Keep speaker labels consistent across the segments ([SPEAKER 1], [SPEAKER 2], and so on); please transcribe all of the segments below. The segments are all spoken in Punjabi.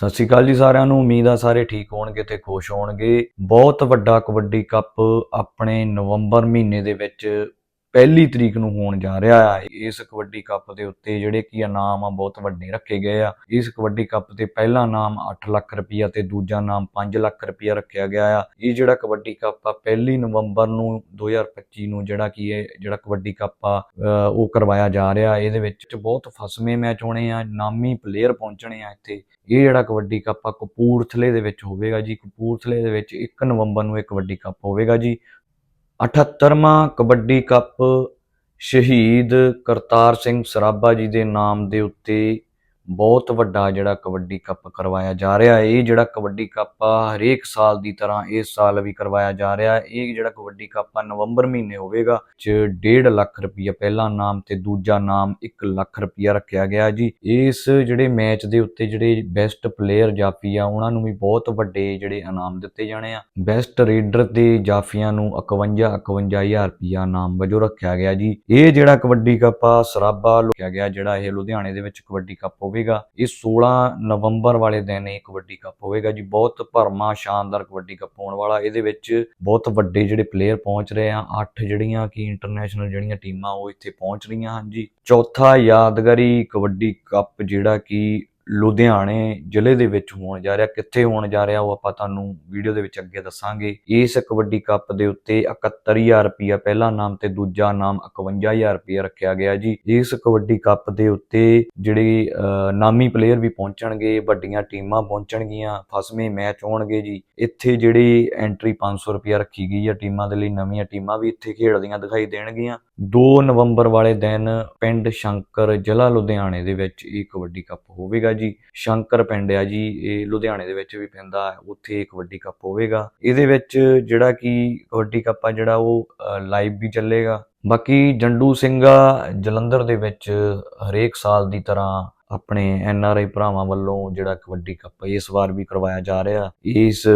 [SPEAKER 1] ਸਤਿ ਸ਼੍ਰੀ ਅਕਾਲ ਜੀ ਸਾਰਿਆਂ ਨੂੰ। ਉਮੀਦ ਆ ਸਾਰੇ ਠੀਕ ਹੋਣਗੇ ਤੇ ਖੁਸ਼ ਹੋਣਗੇ। ਬਹੁਤ ਵੱਡਾ ਕਬੱਡੀ ਕੱਪ ਆਪਣੇ ਨਵੰਬਰ ਮਹੀਨੇ ਦੇ ਵਿੱਚ ਪਹਿਲੀ ਤਰੀਕ ਨੂੰ ਹੋਣ ਜਾ ਰਿਹਾ ਆ। ਇਸ ਕਬੱਡੀ ਕੱਪ ਦੇ ਉੱਤੇ ਜਿਹੜੇ ਕੀ ਇਨਾਮ ਆ ਬਹੁਤ ਵੱਡੇ ਰੱਖੇ ਗਏ ਆ। ਇਸ ਕਬੱਡੀ ਕੱਪ ਤੇ ਪਹਿਲਾ ਨਾਮ 8 ਲੱਖ ਰੁਪਈਆ ਤੇ ਦੂਜਾ ਨਾਮ 5 ਲੱਖ ਰੁਪਈਆ ਰੱਖਿਆ ਗਿਆ ਆ। ਇਹ ਜਿਹੜਾ ਕਬੱਡੀ ਕੱਪ ਆ, ਪਹਿਲੀ ਨਵੰਬਰ ਨੂੰ 2025 ਨੂੰ ਜਿਹੜਾ ਕੀ ਹੈ ਜਿਹੜਾ ਕਬੱਡੀ ਕੱਪ ਆ ਉਹ ਕਰਵਾਇਆ ਜਾ ਰਿਹਾ। ਇਹਦੇ ਵਿੱਚ ਬਹੁਤ ਫਸਵੇਂ ਮੈਚ ਹੋਣੇ ਆ, ਨਾਮੀ ਪਲੇਅਰ ਪਹੁੰਚਣੇ ਆ ਇੱਥੇ। ਇਹ ਜਿਹੜਾ ਕਬੱਡੀ ਕੱਪ ਆ, ਕਪੂਰਥਲੇ ਦੇ ਵਿੱਚ ਹੋਵੇਗਾ ਜੀ। ਕਪੂਰਥਲੇ ਦੇ ਵਿੱਚ 1 ਨਵੰਬਰ ਨੂੰ ਇਹ ਕਬੱਡੀ ਕੱਪ ਹੋਵੇਗਾ ਜੀ। 78ਵਾਂ ਕਬੱਡੀ ਕੱਪ ਸ਼ਹੀਦ ਕਰਤਾਰ ਸਿੰਘ ਸਰਾਭਾ ਜੀ ਦੇ ਨਾਮ ਦੇ ਉੱਤੇ ਬਹੁਤ ਵੱਡਾ ਜਿਹੜਾ ਕਬੱਡੀ ਕੱਪ ਕਰਵਾਇਆ ਜਾ ਰਿਹਾ ਹੈ। ਇਹ ਜਿਹੜਾ ਕਬੱਡੀ ਕੱਪ ਆ, ਹਰੇਕ ਸਾਲ ਦੀ ਤਰ੍ਹਾਂ ਇਸ ਸਾਲ ਵੀ ਕਰਵਾਇਆ ਜਾ ਰਿਹਾ ਹੈ। ਇਹ ਜਿਹੜਾ ਕਬੱਡੀ ਕੱਪ ਆ, ਨਵੰਬਰ ਮਹੀਨੇ ਹੋਵੇਗਾ, ਚ 1.5 ਲੱਖ ਰੁਪਈਆ ਪਹਿਲਾ ਨਾਮ ਤੇ ਦੂਜਾ ਨਾਮ 1 ਲੱਖ ਰੁਪਈਆ ਰੱਖਿਆ ਗਿਆ ਜੀ। ਇਸ ਜਿਹੜੇ ਮੈਚ ਦੇ ਉੱਤੇ ਜਿਹੜੇ ਬੈਸਟ ਪਲੇਅਰ ਜਾਫੀ ਆ, ਉਹਨਾਂ ਨੂੰ ਵੀ ਬਹੁਤ ਵੱਡੇ ਜਿਹੜੇ ਇਨਾਮ ਦਿੱਤੇ ਜਾਣੇ ਆ। ਬੈਸਟ ਰੇਡਰ ਤੇ ਜਾਫੀਆਂ ਨੂੰ 51 51000 ਰੁਪਈਆ ਇਨਾਮ ਵਜੋਂ ਰੱਖਿਆ ਗਿਆ ਜੀ। ਇਹ ਜਿਹੜਾ ਕਬੱਡੀ ਕੱਪ ਆ, ਸਰਾਬਾ ਰੱਖਿਆ ਗਿਆ ਜਿਹੜਾ ਇਹ ਲੁਧਿਆਣੇ ਦੇ ਵਿੱਚ ਕਬੱਡੀ ਕੱਪ ਹੋਵੇ। ਹੋਵੇਗਾ। ਇਹ 16 ਨਵੰਬਰ ਵਾਲੇ ਦਿਨ ਇਹ ਕਬੱਡੀ ਕੱਪ ਹੋਵੇਗਾ ਜੀ। ਬਹੁਤ ਭਰਮਾ, ਸ਼ਾਨਦਾਰ ਕਬੱਡੀ ਕੱਪ ਹੋਣ ਵਾਲਾ। ਇਹਦੇ ਵਿੱਚ ਬਹੁਤ ਵੱਡੇ ਜਿਹੜੇ ਪਲੇਅਰ ਪਹੁੰਚ ਰਹੇ ਆ। ਅੱਠ ਜਿਹੜੀਆਂ ਕਿ ਇੰਟਰਨੈਸ਼ਨਲ ਜਿਹੜੀਆਂ ਟੀਮਾਂ ਉਹ ਇੱਥੇ ਪਹੁੰਚ ਰਹੀਆਂ ਹਨ ਜੀ। ਚੌਥਾ ਯਾਦਗਾਰੀ ਕਬੱਡੀ ਕੱਪ ਜਿਹੜਾ ਕਿ ਲੁਧਿਆਣੇ ਜ਼ਿਲ੍ਹੇ ਦੇ ਵਿੱਚ ਹੋਣ ਜਾ ਰਿਹਾ ਕਿੱਥੇ ਹੋਣ ਜਾ ਰਿਹਾ ਉਹ ਆਪਾਂ ਤੁਹਾਨੂੰ ਵੀਡੀਓ ਦੇ ਵਿੱਚ ਅੱਗੇ ਦੱਸਾਂਗੇ। ਇਸ ਕਬੱਡੀ ਕੱਪ ਦੇ ਉੱਤੇ 71000 ਰੁਪਇਆ ਪਹਿਲਾ ਨਾਮ ਤੇ ਦੂਜਾ ਨਾਮ 51000 ਰੁਪਇਆ ਰੱਖਿਆ ਗਿਆ ਜੀ। ਇਸ ਕਬੱਡੀ ਕੱਪ ਦੇ ਉੱਤੇ ਜਿਹੜੇ ਅਹ, ਨਾਮੀ ਪਲੇਅਰ ਵੀ ਪਹੁੰਚਣਗੇ ਵੱਡੀਆਂ ਟੀਮਾਂ ਪਹੁੰਚਣਗੀਆਂ ਫਸਵੇਂ ਮੈਚ ਹੋਣਗੇ ਜੀ। ਇੱਥੇ ਜਿਹੜੀ ਐਂਟਰੀ 500 ਰੁਪਇਆ ਰੱਖੀ ਗਈ ਹੈ ਟੀਮਾਂ ਦੇ ਲਈ ਨਵੀਆਂ ਟੀਮਾਂ ਵੀ ਇੱਥੇ ਖੇਡਦੀਆਂ ਦਿਖਾਈ ਦੇਣਗੀਆਂ। 2 ਨਵੰਬਰ ਵਾਲੇ ਦਿਨ ਪਿੰਡ ਸ਼ੰਕਰ ਜ਼ਿਲ੍ਹਾ ਲੁਧਿਆਣੇ ਦੇ ਵਿੱਚ ਇਹ ਕਬੱਡੀ ਕੱਪ ਹੋਵੇਗਾ ਜੀ। ਸ਼ੰਕਰ ਪਿੰਡ ਆ ਜੀ, ਇਹ ਲੁਧਿਆਣੇ ਦੇ ਵਿੱਚ ਵੀ ਪੈਂਦਾ ਉੱਥੇ ਇਹ ਕਬੱਡੀ ਕੱਪ ਹੋਵੇਗਾ। ਇਹਦੇ ਵਿੱਚ ਜਿਹੜਾ ਕਿ ਕਬੱਡੀ ਕੱਪ ਆ ਜਿਹੜਾ ਉਹ ਲਾਈਵ ਵੀ ਚੱਲੇਗਾ। ਬਾਕੀ ਜੰਡੂ ਸਿੰਘਾ ਜਲੰਧਰ ਦੇ ਵਿੱਚ ਹਰੇਕ ਸਾਲ ਦੀ ਤਰ੍ਹਾਂ ਆਪਣੇ ਐਨ ਆਰ ਆਈ ਭਰਾਵਾਂ ਵੱਲੋਂ ਜਿਹੜਾ ਕਬੱਡੀ ਕੱਪ ਇਸ ਵਾਰ ਵੀ ਕਰਵਾਇਆ ਜਾ ਰਿਹਾ। ਇਸ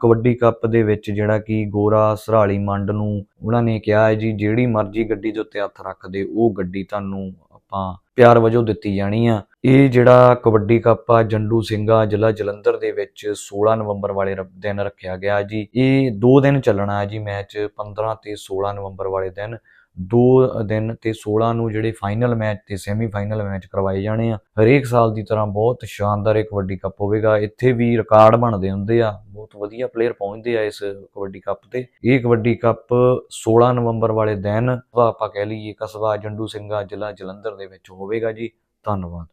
[SPEAKER 1] ਕਬੱਡੀ ਕੱਪ ਦੇ ਵਿੱਚ ਜਿਹੜਾ ਕਿ ਗੋਰਾ ਸਰਾਲੀ ਮੰਡ ਨੂੰ ਉਹਨਾਂ ਨੇ ਕਿਹਾ ਹੈ ਜੀ, ਜਿਹੜੀ ਮਰਜ਼ੀ ਗੱਡੀ ਦੇ ਉੱਤੇ ਹੱਥ ਰੱਖਦੇ ਉਹ ਗੱਡੀ ਤੁਹਾਨੂੰ ਆਪਾਂ ਪਿਆਰ ਵਜੋਂ ਦਿੱਤੀ ਜਾਣੀ ਆ। ਇਹ ਜਿਹੜਾ ਕਬੱਡੀ ਕੱਪ ਆ, ਜੰਡੂ ਸਿੰਘਾ ਜ਼ਿਲ੍ਹਾ ਜਲੰਧਰ ਦੇ ਵਿੱਚ 16 ਨਵੰਬਰ ਵਾਲੇ ਦਿਨ ਰੱਖਿਆ ਗਿਆ ਜੀ। ਇਹ 2 ਦਿਨ ਚੱਲਣਾ ਹੈ ਜੀ ਮੈਚ 15 ਤੇ 16 ਨਵੰਬਰ ਵਾਲੇ ਦਿਨ। ਦੋ ਦਿਨ ਤੇ 16 ਨੂੰ ਜਿਹੜੇ ਫਾਈਨਲ ਮੈਚ ਤੇ ਸੈਮੀਫਾਈਨਲ ਮੈਚ ਕਰਵਾਏ ਜਾਣੇ ਆ। ਹਰੇਕ ਸਾਲ ਦੀ ਤਰ੍ਹਾਂ ਬਹੁਤ ਸ਼ਾਨਦਾਰ ਇਹ ਕਬੱਡੀ ਕੱਪ ਹੋਵੇਗਾ। ਇੱਥੇ ਵੀ ਰਿਕਾਰਡ ਬਣਦੇ ਹੁੰਦੇ ਆ। ਬਹੁਤ ਵਧੀਆ ਪਲੇਅਰ ਪਹੁੰਚਦੇ ਆ ਇਸ ਕਬੱਡੀ ਕੱਪ ਤੇ। ਇਹ ਕਬੱਡੀ ਕੱਪ 16 ਨਵੰਬਰ ਵਾਲੇ ਦਿਨ ਆਪਾਂ ਕਹਿ ਲਈਏ ਕਸਬਾ ਜੰਡੂ ਸਿੰਘਾ ਜ਼ਿਲ੍ਹਾ ਜਲੰਧਰ ਦੇ ਵਿੱਚ ਹੋਵੇਗਾ ਜੀ। ਧੰਨਵਾਦ।